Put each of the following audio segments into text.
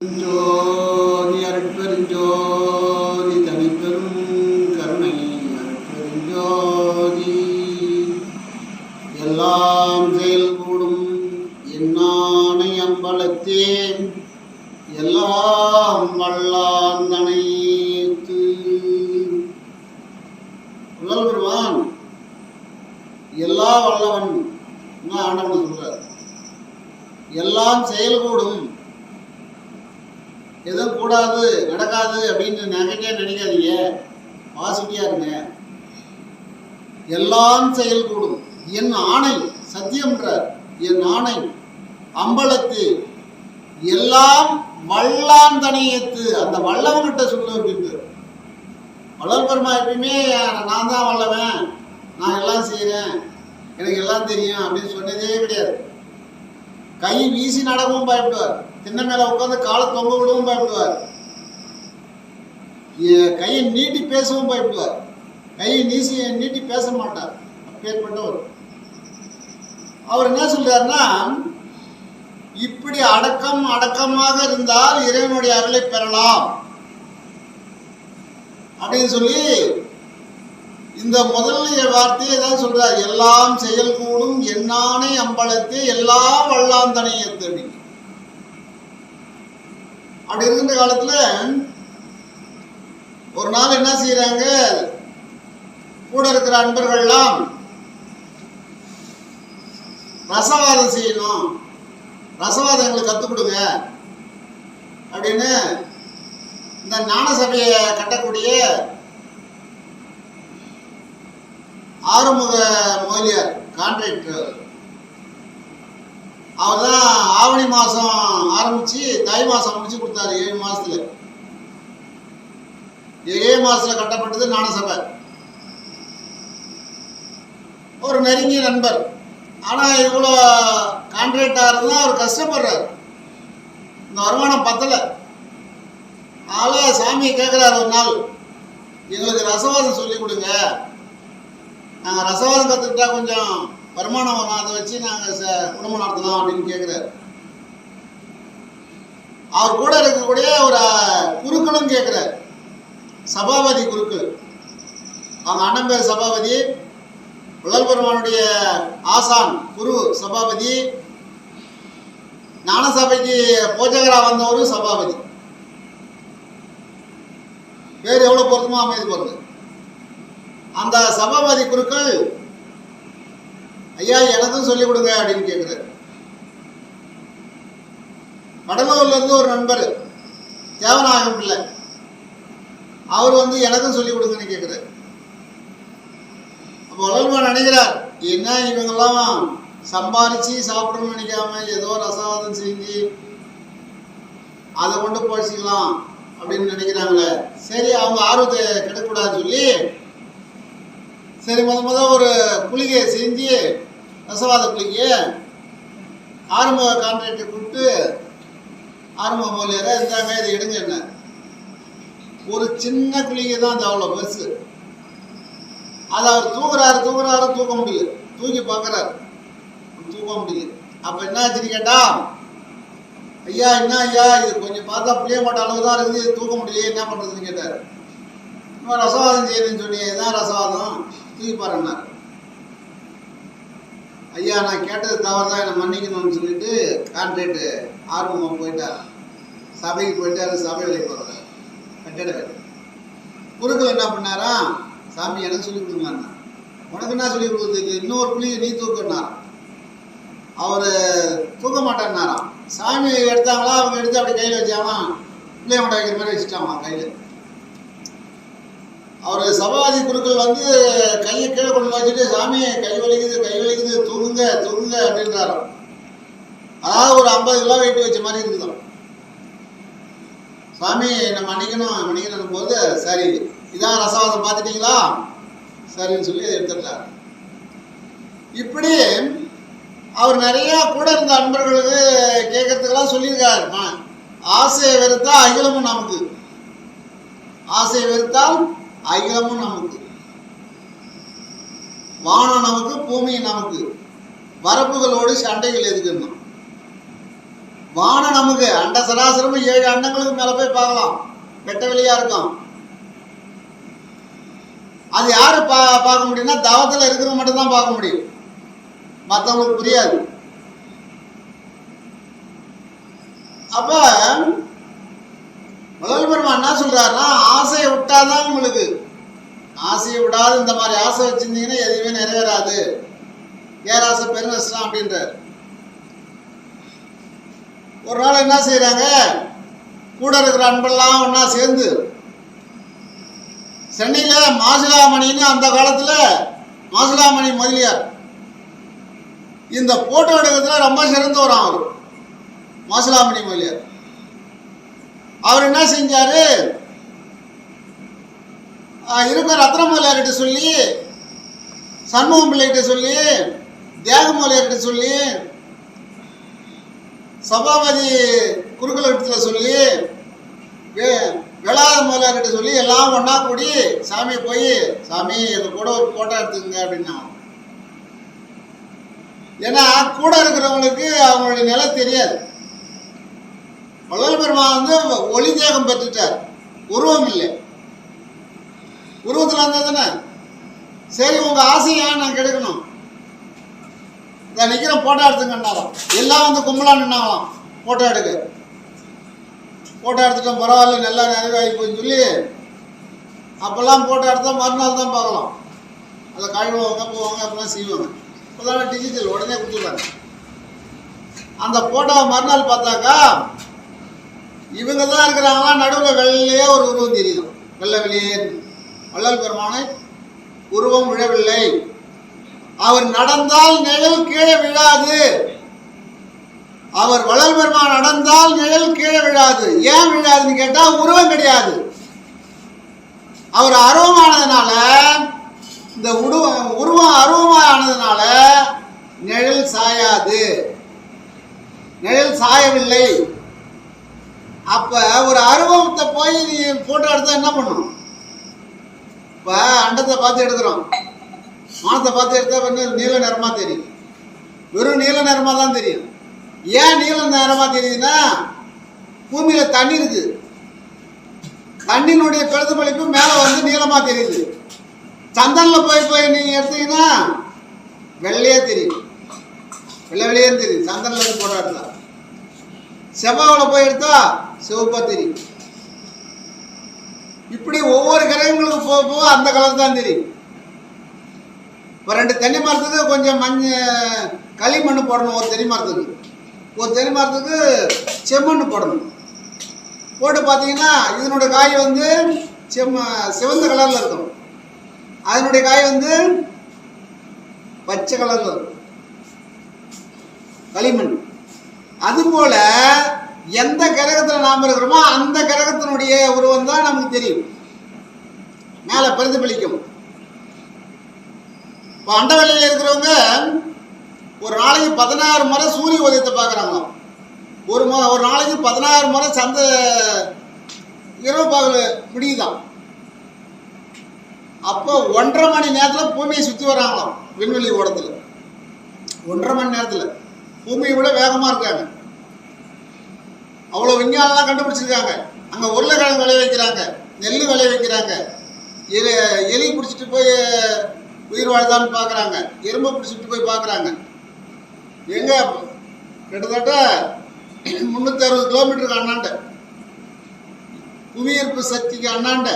ஜோதி அருட்பெருஞ்சோதி தனிப்பெரும் கருணை அருட்பெருஞ்சோதி எல்லாம் செயல்கூடும் என்னானை அம்பலத்தே எல்லாம் வல்லாந்தனைத்து பெருமான் எல்லா வல்லவன் ஆண்டவன் சொல்றார்? எல்லாம் செயல்கூடும் எதுவும் கூடாது நடக்காது அப்படின்னு நெகட்டிவாக நினைக்காதீங்க. பாசிட்டிவா இருங்க. எல்லாம் செயல்கூடும் என் ஆணை சத்தியம்ன்றார் என் ஆணை அம்பலத்து எல்லாம் வல்லான் தனியத்து அந்த வல்லவன்கிட்ட சொல்லு அப்படின்ட்டு வள்ளல் பெருமா எப்பயுமே நான் தான் வல்லவன் நான் எல்லாம் செய்கிறேன் எனக்கு எல்லாம் தெரியும் அப்படின்னு சொன்னதே கிடையாது. கை வீசி நடக்கவும் பயப்படுவார். திண்ணை மேல உட்காந்து காலை தொங்க விடவும் பயப்படுவார். கையை நீட்டி பேசவும் பயப்படுவார். கையை நீசி நீட்டி பேச மாட்டார். அப்பேற்பட்டவர். அவர் என்ன சொல்றாருன்னா இப்படி அடக்கம் அடக்கமாக இருந்தால் இறைவனுடைய அருளை பெறலாம். அப்படின்னு சொல்லி இந்த முதல் வார்த்தையை தான் சொல்றார். எல்லாம் செயல் கூடும் என்னானே அம்பலத்தே எல்லாம் வல்லாந்தனையத்து அப்படின்னு அப்படி இருக்கின்ற காலத்துல ஒரு நாள் என்ன செய்யறாங்க கூட இருக்கிற அன்பர்கள்லாம் ரசவாதம் செய்யணும். ரசவாதம் எங்களுக்கு கற்றுக் கொடுங்க. அப்படின்னு இந்த ஞான சபையை கட்டக்கூடிய ஆறுமுக முதலியார் கான்ட்ராக்டர் அவர் தான் ஆவணி மாதம் ஆரம்பித்து தை மாதம் முடிச்சு கொடுத்தாரு ஏழு மாதத்துல ஏழு மாதத்தில் கட்டப்பட்டது ஞானசபை. ஒரு நெருங்கிய நண்பர். ஆனால் இவ்வளோ கான்ட்ராக்டாக இருந்தால் அவர் கஷ்டப்படுறாரு. இந்த வருமானம் பத்தலை. ஆள சாமியை கேட்குறாரு ஒரு நாள். எங்களுக்கு ரசவாதம் சொல்லி கொடுங்க. நாங்கள் ரசவாதம் கற்றுக்கிட்டா கொஞ்சம் வருமானம் வரும் அதை வச்சு நாங்கள் குடும்பம் நடத்தலாம் அப்படின்னு கேட்குறாரு அவர் கூட இருக்கக்கூடிய ஒரு குருக்களும் கேட்குறாரு சபாபதி குருக்கள் அவங்க அண்ணன் பேர் சபாபதி வள்ளல் பெருமானுடைய ஆசான் குரு சபாபதி ஞான சபைக்கு போஜகரா வந்தவரும் சபாபதி. பேர் எவ்வளோ பொருத்தமாக அமைதி பாருங்க அந்த சபாபதி குருக்கள் ஐயா எனக்கும் சொல்லிக் கொடுங்க அப்படின்னு கேட்குது வடலூர்ல இருந்து ஒரு நண்பர் தேவநாயகம் பிள்ளை. அவர் வந்து எனக்கும் சொல்லிக் கொடுங்கன்னு கேட்குறாரு அப்போ வளர்மா நினைக்கிறார் என்ன இவங்கெல்லாம் சம்பாரிச்சு சாப்பிடணும்னு நினைக்காம ஏதோ ரசவாதம் செஞ்சு அதை கொண்டு போயிச்சுக்கலாம் அப்படின்னு நினைக்கிறாங்களே. சரி அவங்க ஆர்வத்தை கெடுக்கக்கூடாதுன்னு சொல்லி சரி முத முத ஒரு குளிகையை செஞ்சு ரசவாத பிள்ளைக்கு ஆறுமுக கான்ட்ராக்டை கூப்பிட்டு ஆறுமுக மூலியரை இருந்தாங்க? இதை எடுங்க என்ன? ஒரு சின்ன பிள்ளைங்க தான் அந்த அவ்வளோ பெருசு அதை அவர் தூக்குறாரு தூக்குறாரு தூக்க முடியல. தூக்கி பார்க்குறாரு. தூக்க முடியல. அப்போ என்ன ஆச்சுன்னு கேட்டா ஐயா என்ன ஐயா? இது கொஞ்சம் பார்த்தா புளிய மாட்ட அளவு தான் இருக்குது. இது தூக்க முடியலையே என்ன பண்ணுறதுன்னு கேட்டார். இன்னும் ரசவாதம் செய்யணும்னு சொன்னீங்க தான் ரசவாதம் தூக்கி பாருன்னார். ஐயா நான் கேட்டது தவறு தான் என்னை மன்னிக்கணும்னு சொல்லிட்டு கான்ட்ரேட்டு ஆர்வமாக போயிட்டார். சபைக்கு போயிட்டாரு சபை வேலைக்கு போகிறார் கட்டிட வேலை. குருக்கள் என்ன பண்ணாரா? சாமி எனக்கு சொல்லி கொடுங்கண்ணா உனக்கு என்ன சொல்லி கொடுக்குறது இன்னொரு புள்ளி நீ தூக்குனாராம். அவர் தூக்க மாட்டேன்னாராம். சாமி எடுத்தாங்களா? அவங்க எடுத்து அப்படி கையில் வச்சாங்களாம். பிள்ளைய மட்டை வைக்கிற மாதிரி வச்சுட்டாங்களாம் கையில். அவர் சபாதி குருக்கள் வந்து கையை கீழே கொண்டு வச்சுட்டு சாமி கை வலிக்குது கை வலிக்குது தூங்குங்க தூங்குங்க அப்படின்றாராம் அதாவது ஒரு ஐம்பது கிலோ வெயிட் வச்ச மாதிரி இருக்குதாம் சாமி நம்ம மன்னிக்கணும் மன்னிக்கணும் போது சரி இதான் ரசவாதம் பார்த்துட்டீங்களா? சரின்னு சொல்லி எடுத்துட்டார். இப்படி அவர் நிறைய கூட இருந்த அன்பர்களுக்கு கேட்கறதுக்கெல்லாம் சொல்லியிருக்காரு. ஆசையை வெறுத்தா அகிலமும் நமக்கு. ஆசையை வெறுத்தால் அகிலமும் நமக்கு. வானம் நமக்கு பூமி நமக்கு. வரப்புகளோடு சண்டைகள் எதுக்குன்னா வானம் நமக்கு. அண்ட சராசரமும் ஏழு அண்டங்களுக்கு மேல போய் பார்க்கலாம். வெட்ட வெளியா இருக்கும். அது யாரு பா பார்க்க முடியும்னா தவத்தில் இருக்கிறவங்க மட்டும் தான் பார்க்க முடியும். மற்றவங்களுக்கு புரியாது. அப்ப முதல் பெருமான் என்ன சொல்றாருன்னா ஆசையை விட்டாதான் உங்களுக்கு ஆசையை விடாது இந்த மாதிரி ஆசை வச்சிருந்தீங்கன்னா எதுவுமே நிறைவேறாது. ஏராசை பெருநஷ்டம் அப்படின்றார். ஒரு நாள் என்ன செய்கிறாங்க கூட இருக்கிற அன்பெல்லாம் ஒன்றா சேர்ந்து சென்னையில் மாசிலாமணின்னு அந்த காலத்துல மாசிலாமணி முதலியார். இந்த போட்டோ எடுக்கிறதுல ரொம்ப சிறந்தவராம் அவர் மாசிலாமணி முதலியார். அவர் என்ன செஞ்சார்? இருக்கிற ரத்னமலையார்கிட்ட சொல்லி சண்முகம் பிள்ளைகிட்ட சொல்லி தியாகமலையார்கிட்ட சொல்லி சபாபதி குருகுலத்தில் சொல்லி வே- வேளாத முதலியார்கிட்ட சொல்லி எல்லாம் ஒன்றா கூடி சாமி போய் சாமி இது கூட ஒரு போட்டோ எடுத்துக்கங்க அப்படின்னா ஏன்னா கூட இருக்கிறவங்களுக்கு அவங்களுடைய நிலை தெரியாது. வந்து ஒளி தேகம் பெற்றுட்டார். உருவம் இல்லை. உருவத்தில் இருந்தா தானே சரி உங்க ஆசையா நான் கெடுக்கணும். இதை நிக்கிறேன் போட்டோ எடுத்துங்கன்னாராம் எல்லாம் வந்து கும்பலா நின்னாங்களாம் போட்டோ எடுக்க போட்டோ எடுத்துட்டோம் பரவாயில்ல நல்லா நிறைவாகி போயின்னு சொல்லி அப்போல்லாம் போட்டோ எடுத்தா மறுநாள் தான் பார்க்கலாம். அதை கழுவுவாங்க போவாங்க அப்பெல்லாம் செய்வாங்க. இப்போதான் டிஜிட்டல் உடனே கொடுத்துருக்காங்க அந்த போட்டோவை மறுநாள் பார்த்தாக்கா இவங்க தான் இருக்கிறாங்களா? நடுவில் வெள்ளையே ஒரு உருவம் தெரியும் வெள்ளை வெளியே வள்ளல் பெருமானை உருவம் விழவில்லை. அவர் நடந்தால் நிழல் கீழே விழாது. அவர் வள்ளல் பெருமான் நடந்தால் நிழல் கீழே விழாது. ஏன் விழாதுன்னு கேட்டா உருவம் கிடையாது. அவர் அருவமானதுனால இந்த உருவ உருவம் அருவமானதுனால நிழல் சாயாது. நிழல் சாயவில்லை. அப்ப ஒரு அருவத்தை போய் நீ போட்டோ எடுத்தா என்ன பண்ணும்? இப்ப அண்டத்தை பார்த்து எடுக்கிறோம். வானத்தை பார்த்து எடுத்தா வந்து நீல நிறமா தெரியும். வெறும் நீல நிறமா தான் தெரியும். ஏன் நீல நிறமா தெரியுதுன்னா பூமியில தண்ணி இருக்கு. தண்ணியினுடைய பிரதிபலிப்பு மேல வந்து நீளமா தெரியுது. சந்தனில் போய் போய் நீங்க எடுத்தீங்கன்னா வெள்ளையே தெரியும். வெள்ளை வெளியே தெரியும். சந்தனில் போட்டோ எடுத்தா. செவ்வாவில் போய் எடுத்தா சிவப்பாக தெரியும் இப்படி ஒவ்வொரு கிரகங்களுக்கு போக போக அந்த கலர் தான் தெரியும் இப்போ ரெண்டு தென்னை மரத்துக்கு கொஞ்சம் மண் களிமண் போடணும் ஒரு தென்னை மரத்துக்கு. ஒரு தென்னை மரத்துக்கு செம்மண் போடணும். போட்டு பார்த்தீங்கன்னா இதனுடைய காய் வந்து செம்ம சிவந்த கலரில் இருக்கும். அதனுடைய காய் வந்து பச்சை கலரில் இருக்கும். களிமண். அதுபோல் எந்த கிரகத்தில் நாம் இருக்கிறோமோ அந்த கிரகத்தினுடைய உருவம் தான் நமக்கு தெரியும். மேலே பிரதிபலிக்கும் இப்போ அண்டவெளியில் இருக்கிறவங்க ஒரு நாளைக்கு பதினாறு முறை சூரிய உதயத்தை பார்க்குறாங்க ஒரு மு ஒரு நாளைக்கு பதினாறு முறை சந்த இரவு பகல் முடியுதான் அப்போ ஒன்றரை மணி நேரத்தில் பூமியை சுற்றி வராங்களாம் விண்வெளி ஓடத்தில். ஒன்றரை மணி நேரத்தில். பூமியை விட வேகமாக இருக்காங்க. அவ்வளோ விஞ்ஞானம்லாம் கண்டுபிடிச்சிருக்காங்க. அங்கே உருளைக்கிழங்கு விளைய வைக்கிறாங்க நெல் விளைய வைக்கிறாங்க. எலி எலி பிடிச்சிட்டு போய் உயிர் வாழ்தான்னு பார்க்குறாங்க எறும்பை பிடிச்சிட்டு போய் பார்க்குறாங்க எங்கே? கிட்டத்தட்ட முந்நூற்றி அறுபது கிலோமீட்டருக்கு அண்ணாண்ட. புவியீர்ப்பு சக்திக்கு அண்ணாண்ட.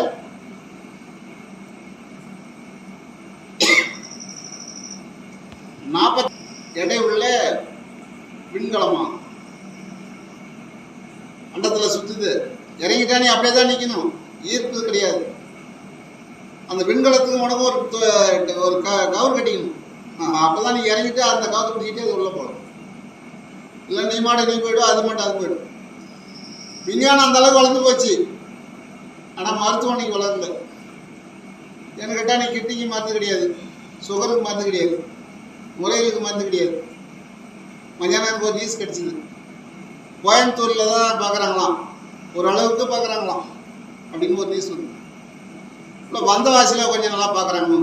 விஞ்ஞானி அப்படியே தான் நிற்கணும் ஈர்ப்பு கிடையாது. அந்த விண்கலத்துக்கு உடம்பு ஒரு ஒரு க- கவர் கட்டிக்கணும். அப்போ தான் நீ இறங்கிட்டு அந்த கவத்தை பிடிக்கிட்டே அது உள்ளே போகலாம். இல்லை நீ மாட்டை நீ போய்டும் அது மாட்ட அது போய்டும். விஞ்ஞானம் அந்த அளவுக்கு வளர்ந்து போச்சு. ஆனால் மருத்துவம் நீ வளரல. என்ன கேட்டால் நீ கிட்னிக்கு மருந்து கிடையாது. சுகருக்கு மருந்து கிடையாது. முறைகளுக்கு மருந்து கிடையாது. மதியானம் எனக்கு ஒரு நியூஸ் கிடச்சிது. கோயம்புத்தூரில் தான் பார்க்குறாங்களாம் ஓரளவுக்கு பார்க்குறாங்களாம். அப்படின்னு ஒரு நியூஸ் வந்து இல்லை வந்தவாசியில் கொஞ்சம் நல்லா பார்க்குறாங்க.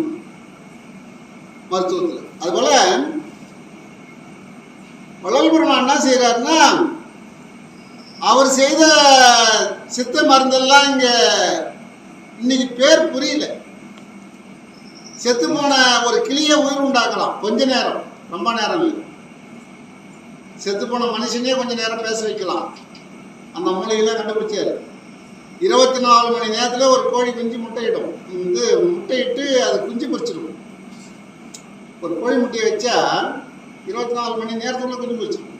மருத்துவத்தில். அதுபோல் வள்ளல் பெருமான் என்ன செய்கிறாருன்னா அவர் செய்த சித்த மருந்தெல்லாம் இங்கே இன்னைக்கு பேர் புரியல. செத்து போன ஒரு கிளியை உயிர் உண்டாக்கலாம் கொஞ்ச நேரம். ரொம்ப நேரம் இல்லை. செத்து போன மனுஷனே கொஞ்ச நேரம் பேச வைக்கலாம். அந்த மூலையில கண்டுபிடிச்சாரு. இருபத்தி நாலு மணி நேரத்துல ஒரு கோழி குஞ்சு முட்டையிடும். வந்து முட்டையிட்டு அது குஞ்சு பொரிச்சிடும். ஒரு கோழி முட்டையை வச்சா இருபத்தி நாலு மணி நேரத்துக்குள்ளே குஞ்சு பொரிச்சிடும்.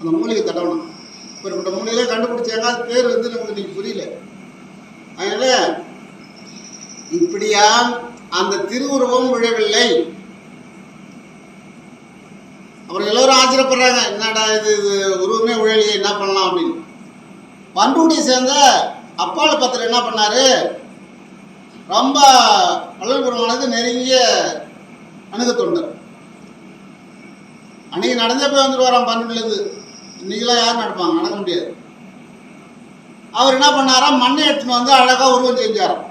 அந்த மூலிகை தடவணும். இப்படிப்பட்ட மூலிகையில கண்டுபிடிச்சாங்க. அது பேர் வந்து நமக்கு இன்னைக்கு புரியல. அதனால இப்படியா அந்த திருவுருவம் விழவில்லை. அப்புறம் எல்லோரும் ஆச்சரியப்படுறாங்க என்னடா இது இது உருவமே உழலியை என்ன பண்ணலாம்? அப்படின்னு. பண்ருட்டியை சேர்ந்த அப்பால பத்திரம் என்ன பண்ணாரு? ரொம்ப வள்ளல் பெருமானது நெருங்கிய அணுக தொண்டர். அன்னைக்கு நடந்தே போய் வந்துடுவாராம் பண்ருட்டிலேருந்து இன்னைக்கெல்லாம் யார் நடப்பாங்க நடக்க முடியாது. அவர் என்ன பண்ணாராம்? மண்ணை எடுத்துன்னு வந்து அழகாக உருவம் செஞ்சாராம்.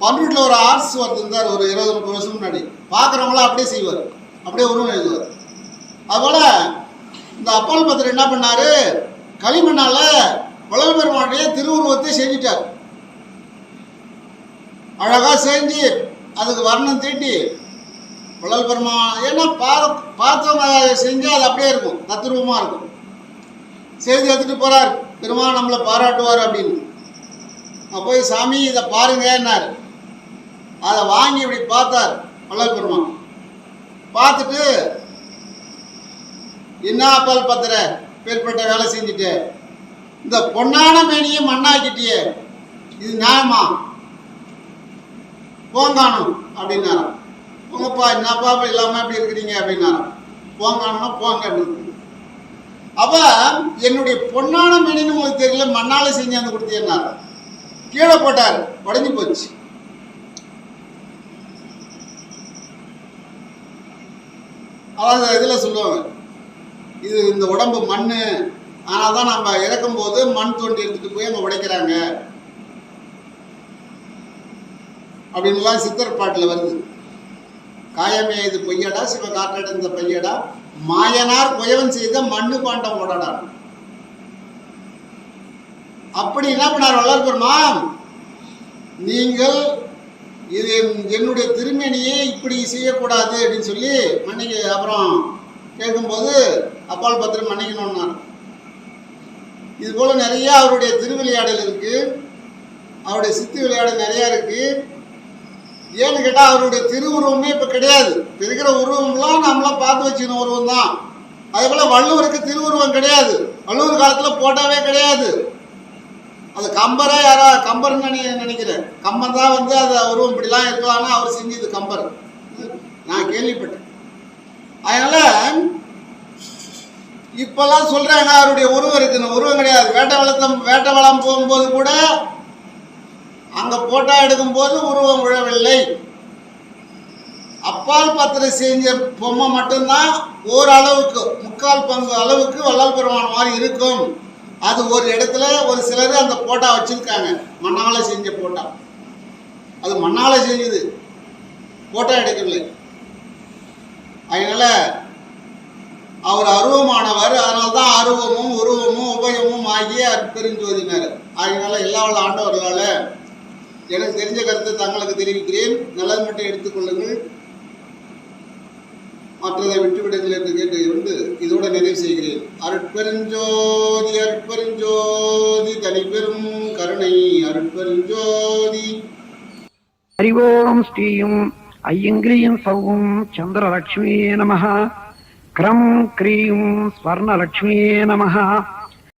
பண்ருட்டில் ஒரு ஆர்ட்ஸ் ஒருத்தர் இருந்தார் ஒரு இருபது முப்பது வருஷம் முன்னாடி. பார்க்குறவங்களாம் அப்படியே செய்வார். அப்படியே உருவம் எழுதுவார். அதுபோல் இந்த அப்பால் பத்திரம் என்ன பண்ணாரு? களிமண்ணால குழல் பெருமானுடைய திருவுருவத்தை செஞ்சிட்டார். அழகா செஞ்சு அதுக்கு வர்ணம் தீட்டி வள்ளல் பெருமான் ஏன்னா பா பார்த்தவங்க செஞ்சு அது அப்படியே இருக்கும் தத்ரூபமாக இருக்கும். செய்தி எடுத்துட்டு போறார் பெருமான் நம்மளை பாராட்டுவார் அப்படின்னு. நான் போய் சாமி இதை பாருங்கன்னாரு அதை வாங்கி இப்படி பார்த்தார் வள்ளல் பெருமான். பார்த்துட்டு என்ன அப்பால் பத்திர? பேர்பட்ட வேலை செஞ்சுட்டு. இந்த பொன்னான மேனியை மண்ணாக்கிட்டியே. இது நியாயமா? போங்கானும் அப்படின்னாராம். போங்கப்பா என்னப்பா அப்படி இல்லாம இப்படி இருக்கிறீங்க அப்படின்னாராம். போங்கானம்னா போங்க அப்ப என்னுடைய பொன்னான மேனின்னு உங்களுக்கு தெரியல மண்ணால செஞ்சாந்து கொடுத்தீங்கன்னாரு கீழே போட்டார் உடஞ்சி போச்சு. அதாவது இதில் சொல்லுவாங்க. இது இந்த உடம்பு மண் ஆனால் தான் நம்ம இறக்கும்போது மண் தோண்டி எடுத்துட்டு போய் அங்கே உடைக்கிறாங்க. அப்படின்லாம் சித்தர் பாட்டில் வருது. காயமே இது பொய்யடா சிவ காற்றடைந்த பையடா. மாயனார் குயவன் செய்த மண்ணு பாண்டம் ஓடடா. அப்படி என்ன பண்ணார் வள்ளல் நீங்கள் இது என்- என்னுடைய திருமணியை இப்படி செய்யக்கூடாது அப்படின்னு சொல்லி மன்னிக்கு அப்புறம் கேட்கும்போது அப்பால் பத்திரம் மன்னிக்கணும்னார். இது போல் நிறைய அவருடைய திருவிளையாடல் இருக்குது அவருடைய சித்து விளையாடல் நிறையா இருக்குது ஏன்னு கேட்டால் அவருடைய திருவுருவமே இப்போ கிடையாது. இருக்கிற உருவம்லாம் நம்மளாம் பார்த்து வச்சுக்கணும் உருவம் தான் அதே போல் வள்ளுவருக்கு திருவுருவம் கிடையாது. வள்ளுவர் காலத்தில் போட்டாவே கிடையாது. அது கம்பரா யாரா கம்பர்னு நினை நினைக்கிறேன். கம்பர் தான் வந்து அது அவரும் இப்படிலாம் இருக்கலாம்னா அவர் செஞ்சது கம்பர். நான் கேள்விப்பட்டேன். அதனால இப்பெல்லாம் சொல்றாங்க அவருடைய உருவம் இருக்குன்னு உருவம் கிடையாது. வேட்டை வளர்த்தம் வேட்டை வளம் போகும்போது கூட அங்க போட்டோ எடுக்கும்போது உருவம் விழவில்லை. அப்பால் பத்திரம் செஞ்ச பொம்மை மட்டும்தான் ஓரளவுக்கு முக்கால் பங்கு அளவுக்கு வள்ளல் பெருமான் மாதிரி இருக்கும். அது ஒரு இடத்துல ஒரு சிலர் அந்த போட்டா வச்சிருக்காங்க. மண்ணால செஞ்ச போட்டா. அது மண்ணால செஞ்சது. போட்டா எடுக்கவில்லை அதனால அவர் அருவமானவர். அதனால தான் அருவமும் உருவமும் உபயமும் ஆகிய அற்பெருஞ்சோதினர் அதனால எல்லா உள்ள ஆண்டவர்களால் எனக்கு தெரிஞ்ச கருத்தை தங்களுக்கு தெரிவிக்கிறேன். நல்லது மட்டும் எடுத்துக்கொள்ளுங்கள் மற்றதை விட்டுவிடுங்கள் என்று கேட்டு கொண்டு இதோடு நிறைவு செய்கிறேன். அருட்பெருஞ்சோதி அருட்பெருஞ்சோதி தனிப்பெரும் கருணை அருட்பெருஞ்சோதி. ஹரிவோம் ஸ்ரீயும் ஐயங்கிரியும் சௌவும் சந்திரலட்சுமியே நம கிரம் கிரீம் ஸ்வர்ணலட்சுமியே நமஹா.